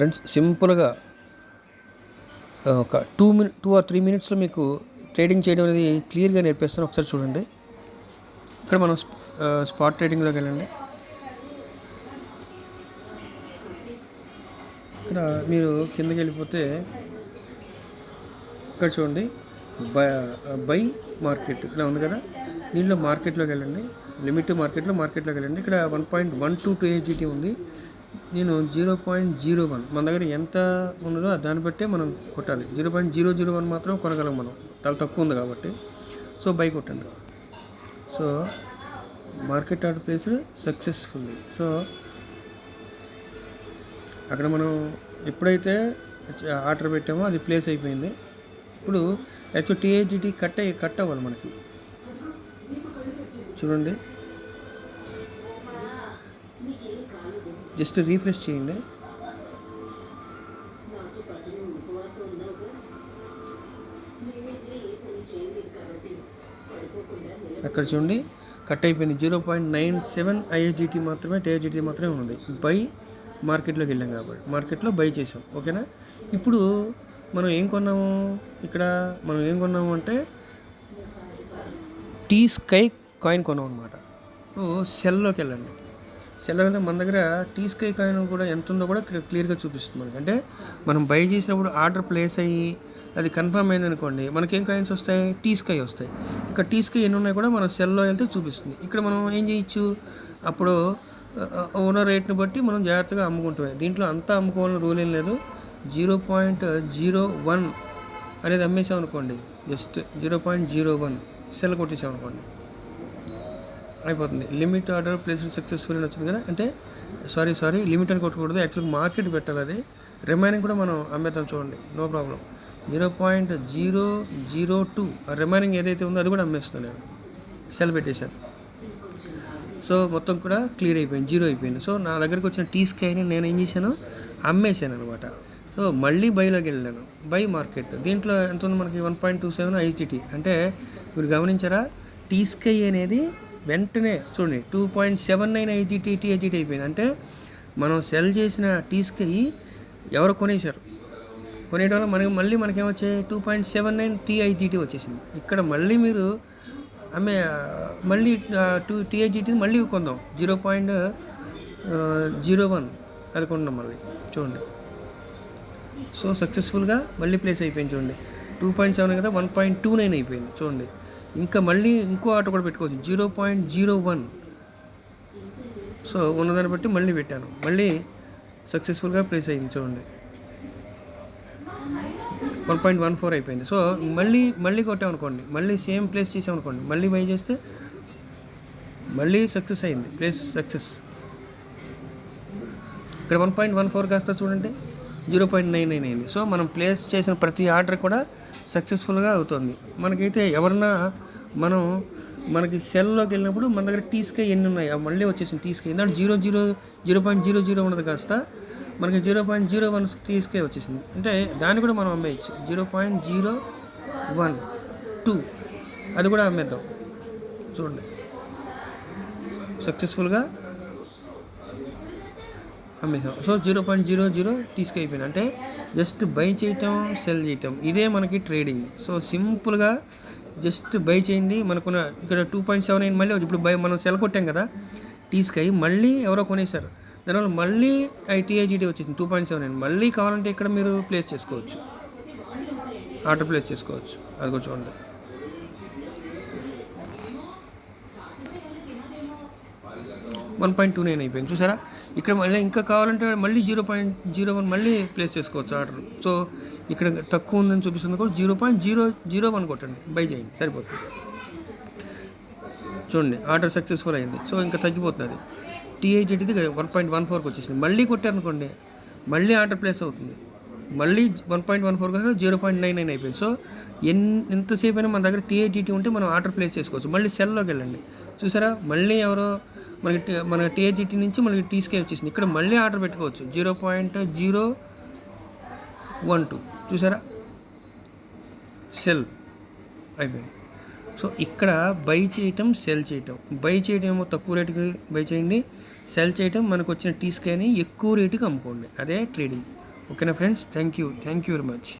Friends సింపుల్గా ఒక two minute two or three మినిట్స్లో మీకు ట్రేడింగ్ చేయడం అనేది క్లియర్గా నేర్పిస్తాను. ఒకసారి చూడండి. ఇక్కడ మనం స్పాట్ ట్రేడింగ్లోకి వెళ్ళండి. ఇక్కడ మీరు కిందకి వెళ్ళిపోతే ఇక్కడ చూడండి. బై బై మార్కెట్ ఇలా ఉంది కదా. దీనిలో మార్కెట్లోకి వెళ్ళండి. లిమిట్ మార్కెట్లో మార్కెట్లోకి వెళ్ళండి. ఇక్కడ one point one two two AGT ఉంది. నేను జీరో పాయింట్ జీరో వన్. మన దగ్గర ఎంత ఉన్నదో దాన్ని బట్టే మనం కొట్టాలి. Zero point zero zero one మాత్రం కొనగలం మనం. చాలా తక్కువ ఉంది కాబట్టి. సో బై కొట్టండి. So market order placed successfully so అక్కడ మనం ఎప్పుడైతే ఆర్డర్ పెట్టామో అది ప్లేస్ అయిపోయింది. ఇప్పుడు యాక్చువల్ టీఏజిటీ కట్ అయ్యి కట్ అవ్వాలి మనకి. చూడండి. జస్ట్ రీఫ్రెష్ చేయండి. అక్కడ చూడండి కట్ అయిపోయింది. Zero point nine seven ISGT మాత్రమే టీఐజిటీ మాత్రమే ఉన్నది బై మార్కెట్లోకి వెళ్ళాం కాబట్టి మార్కెట్లో బై చేసాం. ఓకేనా? ఇప్పుడు మనం ఏం కొన్నాము? ఇక్కడ మనం ఏం కొన్నాము అంటే టీ స్కై కాయిన్ కొన్నాం అనమాట సెల్లోకి వెళ్ళండి. సెల్ వెళ్తే మన దగ్గర టీ స్కై కాయిన్ కూడా ఎంత ఉందో కూడా క్లియర్గా చూపిస్తుంది మనకి. అంటే మనం బై చేసినప్పుడు ఆర్డర్ ప్లేస్ అయ్యి అది కన్ఫర్మ్ అయింది అనుకోండి మనకేం కాయిన్స్ వస్తాయి? టీ స్కై వస్తాయి. ఇక్కడ టీ స్కై ఎన్ని ఉన్నాయి కూడా మనం సెల్లో వెళ్తే చూపిస్తుంది. ఇక్కడ మనం ఏం చేయొచ్చు? అప్పుడు ఓనర్ రేట్ని బట్టి మనం జాగ్రత్తగా అమ్ముకుంటున్నాం దీంట్లో అంతా అమ్ముకోవాలని రూల్ ఏం లేదు. జీరో పాయింట్ జీరో వన్ అనేది అమ్మేసాం అనుకోండి just zero point zero one sell కొట్టేసాం అనుకోండి అయిపోతుంది. లిమిట్ ఆర్డర్ ప్లేస్ సక్సెస్ఫుల్ అని వచ్చింది కదా అంటే సారీ సారీ లిమిట్ అని కొట్టకూడదు యాక్చువల్గా మార్కెట్ పెట్టాలి అది. రిమైనింగ్ కూడా మనం అమ్మేద్దాం చూడండి no problem. Zero point zero zero two remaining ఏదైతే ఉందో అది కూడా అమ్మేస్తాను నేను. సెల్ పెట్టేశాను. సో మొత్తం కూడా క్లియర్ అయిపోయింది జీరో అయిపోయింది. సో నా దగ్గరికి వచ్చిన టీ స్కైని నేను ఏం చేశాను? అమ్మేశాను అనమాట. సో మళ్ళీ బైలోకి వెళ్ళాను. Buy market. దీంట్లో ఎంత ఉంది మనకి? One point two seven ITT అంటే మీరు గమనించారా? టీ స్కై అనేది వెంటనే చూడండి two point seven nine IGT TIGT అయిపోయింది. అంటే మనం సెల్ చేసిన టీస్కి ఎవరు కొనేశారు? కొనేయడం వల్ల మనకి మళ్ళీ మనకేమొచ్చాయి? Two point seven nine TIGT వచ్చేసింది. ఇక్కడ మళ్ళీ మీరు ఆమె మళ్ళీ టూ టీఐజీటీ మళ్ళీ కొందాం. జీరో పాయింట్ జీరో వన్ అది కొందాం మళ్ళీ. చూడండి. సో సక్సెస్ఫుల్గా మళ్ళీ ప్లేస్ అయిపోయింది చూడండి. టూ పాయింట్ సెవెన్ కదా వన్ పాయింట్ టూ నైన్ అయిపోయింది. చూడండి. ఇంకా మళ్ళీ ఇంకో ఆట కూడా పెట్టుకోవచ్చు. Zero point zero one. So ఉన్నదాన్ని బట్టి మళ్ళీ పెట్టాను. మళ్ళీ సక్సెస్ఫుల్గా ప్లేస్ అయింది చూడండి. వన్ పాయింట్ వన్ ఫోర్ అయిపోయింది. సో మళ్ళీ మళ్ళీ కొట్టామనుకోండి. మళ్ళీ సేమ్ ప్లేస్ చేసామనుకోండి. మళ్ళీ బై చేస్తే మళ్ళీ సక్సెస్ అయింది. Place success. ఇక్కడ వన్ పాయింట్ వన్ ఫోర్ కాస్త చూడండి. జీరో పాయింట్ నైన్ నైన్ అయింది. సో మనం ప్లేస్ చేసిన ప్రతి ఆర్డర్ కూడా సక్సెస్ఫుల్గా అవుతుంది. మనకైతే ఎవరన్నా మనం మనకి సెల్లోకి వెళ్ళినప్పుడు మన దగ్గర టీస్కై ఎన్ని ఉన్నాయి? అవి మళ్ళీ వచ్చేసింది టీస్కై ఎందుకంటే zero zero zero point zero zero ఉన్నది కాస్త మనకి zero point zero one T వచ్చేసింది. అంటే దాన్ని కూడా మనం అమ్మేయచ్చు. Zero point zero one two. అది కూడా అమ్మేద్దాం. చూడండి. సక్సెస్ఫుల్గా అమ్మేసాం. So zero point zero zero తీసుకైపోయింది అంటే జస్ట్ బై చేయటం సెల్ చేయటం ఇదే మనకి ట్రేడింగ్ సో సింపుల్గా జస్ట్ బై చేయండి. మనకున్న ఇక్కడ టూ పాయింట్ సెవెన్ అయిన మళ్ళీ ఇప్పుడు బై మనం సెల్ కొట్టాం కదా టీస్కై మళ్ళీ ఎవరో కొనేశారు. దానివల్ల మళ్ళీ ఐటీఐజీడీ వచ్చేసింది టూ పాయింట్ సెవెన్ అయిన మళ్ళీ కావాలంటే ఇక్కడ మీరు ప్లేస్ చేసుకోవచ్చు. ఆర్డర్ ప్లేస్ చేసుకోవచ్చు. అది కూడా చూడండి. వన్ పాయింట్ టూ నైన్ అయిపోయింది. చూసారా? ఇక్కడ మళ్ళీ ఇంకా కావాలంటే మళ్ళీ జీరో పాయింట్ జీరో వన్ మళ్ళీ ప్లేస్ చేసుకోవచ్చు ఆర్డర్. సో ఇక్కడ తక్కువ ఉందని చూపిస్తుంది కూడా zero point zero zero one కొట్టండి. బై చేయండి. సరిపోతుంది. చూడండి ఆర్డర్ సక్సెస్ఫుల్ అయింది. సో ఇంకా తగ్గిపోతుంది టీఐటీది వన్ పాయింట్ వన్ ఫోర్కి వచ్చేసింది. మళ్ళీ కొట్టారనుకోండి మళ్ళీ ఆర్డర్ ప్లేస్ అవుతుంది. మళ్ళీ వన్ పాయింట్ వన్ ఫోర్ కాక జీరో పాయింట్ నైన్ నైన్ అయిపోయింది. సో ఎన్ ఎంతసేపు అయినా మన దగ్గర టీఏటీటీ ఉంటే మనం ఆర్డర్ ప్లేస్ చేసుకోవచ్చు. మళ్ళీ సెల్లోకి వెళ్ళండి. చూసారా? మళ్ళీ ఎవరో మనకి మన టీఏటీటీ నుంచి మనకి టీస్కే వచ్చేసింది. ఇక్కడ మళ్ళీ ఆర్డర్ పెట్టుకోవచ్చు. Zero point zero one two. చూసారా? సెల్ అయిపోయింది. సో ఇక్కడ బై చేయటం సెల్ చేయటం. బై చేయటం ఏమో తక్కువ రేటుకి బై చేయండి. సెల్ చేయటం మనకు వచ్చిన టీస్కైని ఎక్కువ రేటుకి అమ్ముకోండి. అదే ట్రేడింగ్. ఓకేనా friends thank you thank you very much